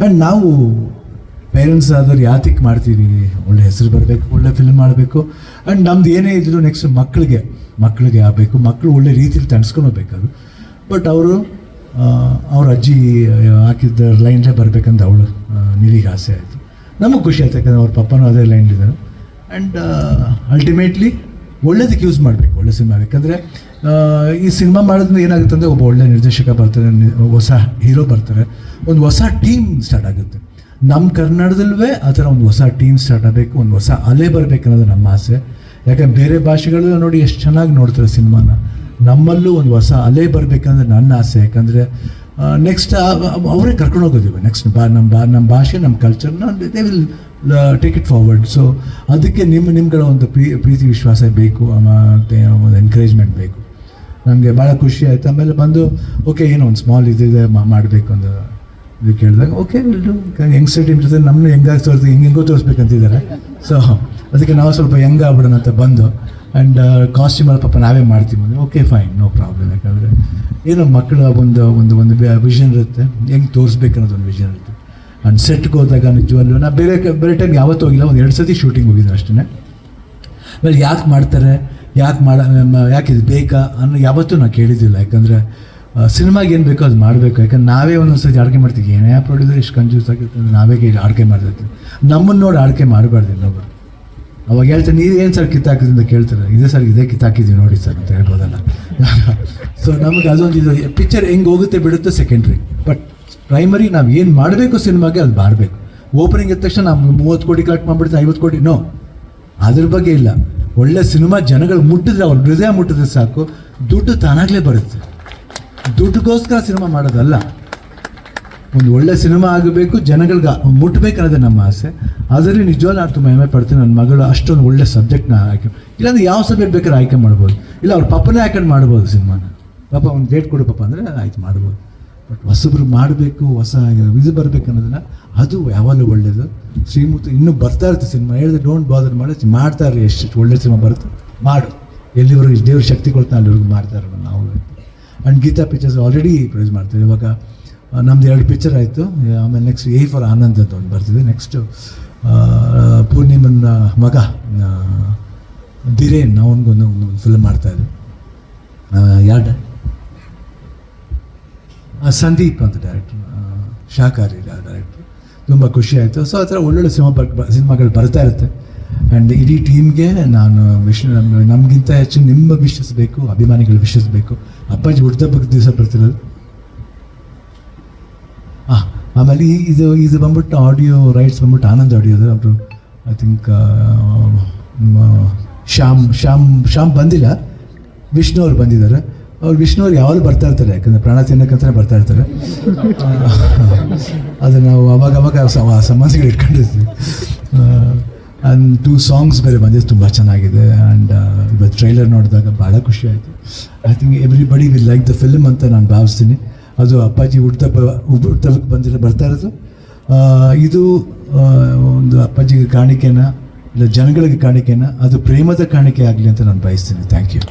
And ನಾವು parents ಆದವ್ರು ಯಾತಿಕ್ ಮಾಡ್ತೀವಿ ಒಳ್ಳೆ ಹೆಸರು ಬರಬೇಕು, ಒಳ್ಳೆ ಫಿಲ್ಮ್ ಮಾಡಬೇಕು. ಆ್ಯಂಡ್ ನಮ್ದು ಏನೇ ಇದ್ರು ನೆಕ್ಸ್ಟ್ ಮಕ್ಕಳಿಗೆ ಮಕ್ಕಳಿಗೆ ಆಗಬೇಕು ಮಕ್ಕಳು ಒಳ್ಳೆ ರೀತಿಲಿ ತಣಿಸ್ಕೊಂಡು ಹೋಗ್ಬೇಕಾದ್ರು ಬಟ್ ಅವರು ಅವ್ರ ಅಜ್ಜಿ ಹಾಕಿದ್ದ ಲೈನ್ಲೇ ಬರಬೇಕಂತ ಅವಳು ನಿಧಿಗೆ ಆಸೆ ಆಯಿತು. ನಮಗೆ ಖುಷಿ ಆಯ್ತು ಯಾಕಂದರೆ ಅವ್ರ ಪಪ್ಪನೂ ಅದೇ ಲೈನ್ಲಿದ್ದಾರೆ ಆ್ಯಂಡ್ ಅಲ್ಟಿಮೇಟ್ಲಿ ಒಳ್ಳೇದಕ್ಕೆ ಯೂಸ್ ಮಾಡಬೇಕು, ಒಳ್ಳೆ ಸಿನಿಮಾ ಯಾಕಂದರೆ ಈ ಸಿನಿಮಾ ಮಾಡೋದ್ರಿಂದ ಏನಾಗುತ್ತೆ ಅಂದರೆ ಒಬ್ಬ ಒಳ್ಳೆ ನಿರ್ದೇಶಕ ಬರ್ತಾರೆ ಹೊಸ ಹೀರೋ ಬರ್ತಾರೆ. ಒಂದು ಹೊಸ ಟೀಮ್ ಸ್ಟಾರ್ಟ್ ಆಗುತ್ತೆ. ನಮ್ಮ ಕನ್ನಡದಲ್ಲೇ ಆ ಥರ ಒಂದು ಹೊಸ ಟೀಮ್ ಸ್ಟಾರ್ಟ್ ಆಗಬೇಕು, ಒಂದು ಹೊಸ ಅಲೆ ಬರಬೇಕನ್ನೋದು ನಮ್ಮ ಆಸೆ. ಯಾಕಂದರೆ ಬೇರೆ ಭಾಷೆಗಳು ನೋಡಿ ಎಷ್ಟು ಚೆನ್ನಾಗಿ ನೋಡ್ತಾರೆ ಸಿನಿಮಾನ ನಮ್ಮಲ್ಲೂ ಒಂದು ಹೊಸ ಅಲೆ ಬರಬೇಕಂದ್ರೆ ನನ್ನ ಆಸೆ. ಯಾಕಂದರೆ ನೆಕ್ಸ್ಟ್ ಅವರೇ ಕರ್ಕೊಂಡು ಹೋಗೋದಿವೆ ನೆಕ್ಸ್ಟ್ ಬಾ ನಮ್ಮ ಬಾ ನಮ್ಮ ಭಾಷೆ ನಮ್ಮ ಕಲ್ಚರ್ನ they will take it forward so ಅದಕ್ಕೆ ನಿಮ್ಮ, ನಿಮ್ಗಳ ಒಂದು ಪ್ರೀ, ಪ್ರೀತಿ, ವಿಶ್ವಾಸ ಬೇಕು ಮತ್ತು ಒಂದು ಎನ್ಕರೇಜ್ಮೆಂಟ್ ಬೇಕು. ನಮಗೆ ಭಾಳ ಖುಷಿ ಆಯಿತು. ಆಮೇಲೆ ಬಂದು ಓಕೆ ಏನೋ ಒಂದು ಸ್ಮಾಲ್ ಇದಿದೆ ಮಾಡಬೇಕು ಅಂತ ಇದು ಕೇಳಿದಾಗ ಓಕೆ ವಿಲ್ಡು ಯಂಗ್ಸ್ಟರ್ ಟೀಮ್ ಜೊತೆ ನಮ್ಮನ್ನು ಹೆಂಗಾಗಿ ತೋರಿಸ್ತೀವಿ ಹಿಂಗೆ, ಹೆಂಗೋ ತೋರಿಸ್ಬೇಕಂತಿದ್ದಾರೆ. ಸೊ ಅದಕ್ಕೆ ನಾವು ಸ್ವಲ್ಪ ಹೆಂಗಾಗ್ಬಿಡೋಣ ಅಂತ ಬಂದು ಆ್ಯಂಡ್ ಕಾಸ್ಟ್ಯೂಮ್ ಎಲ್ಲ ಪಾಪ ನಾವೇ ಮಾಡ್ತೀವಿ ಅಂದರೆ ಓಕೆ ಫೈನ್ ನೋ ಪ್ರಾಬ್ಲಮ್ ಯಾಕಂದರೆ ಏನೋ ಮಕ್ಕಳ ಒಂದು ಒಂದು ಒಂದು ವಿಷನ್ ಇರುತ್ತೆ. ಹೆಂಗೆ ತೋರಿಸ್ಬೇಕು ಅನ್ನೋದು ಒಂದು ವಿಷನ್ ಇರುತ್ತೆ. ಆ್ಯಂಡ್ ಸೆಟ್ಗೆ ಹೋದಾಗ ನಿಜವಲ್ಲೂ ನಾ ಬೇರೆ ಬೇರೆ ಟೈಮ್ ಯಾವತ್ತೂ ಹೋಗಿಲ್ಲ. ಒಂದು ಎರಡು ಸತಿ ಶೂಟಿಂಗ್ ಹೋಗಿದ್ದೆ ಅಷ್ಟೇ ಆಮೇಲೆ ಯಾಕೆ ಮಾಡ್ತಾರೆ? ಯಾಕೆ ಮಾಡ ಯಾಕೆ ಇದು ಬೇಕಾ? ಅನ್ನೋ ಯಾವತ್ತೂ ನಾನು ಕೇಳಿದ್ದಿಲ್ಲ. ಯಾಕಂದರೆ ಸಿನಿಮಾಗೆ ಏನು ಬೇಕೋ ಅದು ಮಾಡಬೇಕು. ಯಾಕಂದ್ರೆ ನಾವೇ ಒಂದೊಂದು ಸರ್ತಿ ಆಡ್ಕೆ ಮಾಡ್ತೀವಿ. ಏನೇ ಪ್ರೊಡ್ಯೂಸರ್ ಇಷ್ಟು ಕನ್ಫ್ಯೂಸ್ ಅಂದ್ರೆ ನಾವೇ ಆಡ್ಕೆ ಮಾಡ್ತಿರ್ತೀವಿ ನಮ್ಮನ್ನು ನೋಡಿ ಆಡ್ಕೆ ಮಾಡಬಾರ್ದು ಇನ್ನೊಬ್ಬರು ಅವಾಗ ಹೇಳ್ತಾರೆ ನೀವು ಏನು ಸರ್ ಕಿತ್ತಾಕಿದ್ರಿ ಅಂತ ಕೇಳ್ತಾರೆ? ಇದೇ ಸರ್, ಇದೇ ಕಿತ್ತಾಕಿದ್ವಿ ನೋಡಿ ಸರ್, ಅಂತ ಹೇಳ್ಬೋದಲ್ಲ. ಸೊ ನಮಗೆ ಅದೊಂದು ಇದು ಪಿಕ್ಚರ್ ಹೆಂಗೆ ಹೋಗುತ್ತೆ ಬಿಡುತ್ತೆ ಸೆಕೆಂಡ್ರಿ ಬಟ್ ಪ್ರೈಮರಿ ನಾವು ಏನು ಮಾಡಬೇಕು ಸಿನಿಮಾಗೆ ಅದು ಮಾಡಬೇಕು ಓಪನಿಂಗ್ ಇದ್ದ ತಕ್ಷಣ ನಾವು ಮೂವತ್ತು ಕೋಟಿ ಕಲೆಕ್ಟ್ ಮಾಡಿಬಿಡ್ತೀವಿ, ಐವತ್ತು ಕೋಟಿ ನೋ ಅದ್ರ ಬಗ್ಗೆ ಇಲ್ಲ. ಒಳ್ಳೆ ಸಿನಿಮಾ ಜನಗಳು ಮುಟ್ಟಿದ್ರೆ, ಅವ್ರ ಹೃದಯ ಮುಟ್ಟಿದ್ರೆ ಸಾಕು. ದುಡ್ಡು ತಾನಾಗಲೇ ಬರುತ್ತೆ. ದುಡ್ಡುಗೋಸ್ಕರ ಸಿನಿಮಾ ಮಾಡೋದಲ್ಲ. ಒಂದು ಒಳ್ಳೆ ಸಿನಿಮಾ ಆಗಬೇಕು, ಜನಗಳಿಗೆ ಮುಟ್ಟಬೇಕು ಅನ್ನೋದೇ ನಮ್ಮ ಆಸೆ. ಆದರೆ ನಿಜವಾಗ್ಲೂ ನಾನು ತುಂಬ ಹೆಮ್ಮೆ ಪಡ್ತೀನಿ, ನನ್ನ ಮಗಳು ಅಷ್ಟೊಂದು ಒಳ್ಳೆ ಸಬ್ಜೆಕ್ಟ್ನ ಆಯ್ಕೆ ಇಲ್ಲಾಂದ್ರೆ ಯಾವ ಸಬ್ಜೆಕ್ಟ್ ಬೇಕಾದ್ರೆ ಆಯ್ಕೆ ಮಾಡ್ಬೋದು. ಇಲ್ಲ, ಅವ್ರ ಪಪ್ಪನೇ ಹಾಕೊಂಡು ಮಾಡ್ಬೋದು ಸಿನಿಮಾನ. ಪಾಪ ಒಂದು ಡೇಟ್ ಕೊಡು ಪಾಪ ಅಂದರೆ ಆಯ್ತು, ಮಾಡ್ಬೋದು. ಬಟ್ ಹೊಸಬ್ರು ಮಾಡಬೇಕು, ಹೊಸ ಇದು ಬರಬೇಕು ಅನ್ನೋದನ್ನ ಅದು ಯಾವಾಗಲೂ ಒಳ್ಳೆಯದು ಶ್ರೀಮೂರ್ತಿ ಇನ್ನೂ ಬರ್ತಾ ಇರುತ್ತೆ ಸಿನಿಮಾ. ಹೇಳಿದ್ರೆ ಡೋಂಟ್ ಬಾದರ್ ಮಾಡಿ ಮಾಡ್ತಾ ಇರಲಿ ಎಷ್ಟು ಒಳ್ಳೆ ಸಿನಿಮಾ ಬರುತ್ತೆ. ಮಾಡು. ಎಲ್ಲಿವರೆಗೂ ದೇವ್ರ ಶಕ್ತಿ ಕೊಡ್ತಾನೆ ಅಲ್ಲಿವರೆಗೂ ಮಾಡ್ತಾ ಇರೋಣ ನಾವು. And Geetha pictures already produce ಮಾಡ್ತಾರೆ. ಇವಾಗ ನಮ್ದು ಎರಡು ಪಿಕ್ಚರ್ ಆಯಿತು. ಆಮೇಲೆ ನೆಕ್ಸ್ಟ್ ಎ ಫಾರ್ ಆನಂದ್ ಅಂತ ಒಂದು ಬರ್ತಿದೆ ನೆಕ್ಸ್ಟು ಪೂರ್ಣಿಮನ ಮಗ ಧಿರೇನ್ ಅವನಿಗೊಂದು ಒಂದು ಫಿಲ್ಮ್ ಮಾಡ್ತಾ ಇದ್ದೆ ಯಾರು ಸಂದೀಪ್ ಅಂತ ಡೈರೆಕ್ಟ್ರು ಶಾಕಾರಿ ಡೈರೆಕ್ಟ್ರು ತುಂಬ ಖುಷಿ ಆಯಿತು. ಸೊ ಆ ಥರ ಒಳ್ಳೊಳ್ಳೆ ಸಿನಿಮಾ ಬರ್ ಸಿನಿಮಾಗಳು ಬರ್ತಾ ಇರುತ್ತೆ. ಆ್ಯಂಡ್ ಇಡೀ ಟೀಮ್ಗೆ ನಾನು ವಿಶ್ ನಮಗಿಂತ ಹೆಚ್ಚು ನಿಮ್ಮ ವಿಶಸ್ ಅಭಿಮಾನಿಗಳು ವಿಶಸ್ ಬೇಕು. ಅಪ್ಪಾಜಿ ಹುಡ್ದಬ್ಬಕ್ಕೆ ದಿವಸ ಬರ್ತಿರೋದು. ಆಮೇಲೆ ಇದು ಇದು ಬಂದ್ಬಿಟ್ಟು ಆಡಿಯೋ ರೈಟ್ಸ್ ಬಂದ್ಬಿಟ್ಟು ಆನಂದ್ ಆಡಿಯೋದು ಅವರು ಐ ಥಿಂಕ್ ಶ್ಯಾಮ್ ಶ್ಯಾಮ್ ಶ್ಯಾಮ್ ಬಂದಿಲ್ಲ. ವಿಷ್ಣು ಅವ್ರು ಬಂದಿದ್ದಾರೆ. ಅವ್ರು ವಿಷ್ಣು ಅವ್ರು ಯಾವಾಗಲೂ ಬರ್ತಾ ಇರ್ತಾರೆ, ಯಾಕಂದರೆ ಪ್ರಾಣ ತಿನ್ನಕ್ಕಂತಲೇ ಬರ್ತಾ ಇರ್ತಾರೆ. ಅದು ನಾವು ಅವಾಗ ಅವಾಗ ಸಂಬಂಧಿಗಳು ಇಟ್ಕೊಂಡಿರ್ತೀವಿ ಆ್ಯಂಡ್ ಟೂ ಸಾಂಗ್ಸ್ ಬೇರೆ ಬಂದಿದ್ದು ತುಂಬ ಚೆನ್ನಾಗಿದೆ. ಆ್ಯಂಡ್ ಇವತ್ತು ಟ್ರೈಲರ್ ನೋಡಿದಾಗ ಭಾಳ ಖುಷಿ ಆಯಿತು. I think everybody will like the film ಅಂತ ನಾನು ಭಾವಿಸ್ತೀನಿ. ಅದು ಅಪ್ಪಾಜಿ ಹುಟ್ಟ ಹುಟ್ಟಕ್ಕೆ ಬಂದಿರೋ ಬರ್ತಾ ಇರೋದು. ಇದು ಒಂದು ಅಪ್ಪಾಜಿಗೆ ಕಾಣಿಕೆನ, ಇಲ್ಲ ಜನಗಳಿಗೆ ಕಾಣಿಕೆನ, ಅದು ಪ್ರೇಮದ ಕಾಣಿಕೆ ಆಗಲಿ ಅಂತ ನಾನು ಬಯಸ್ತೀನಿ. Thank you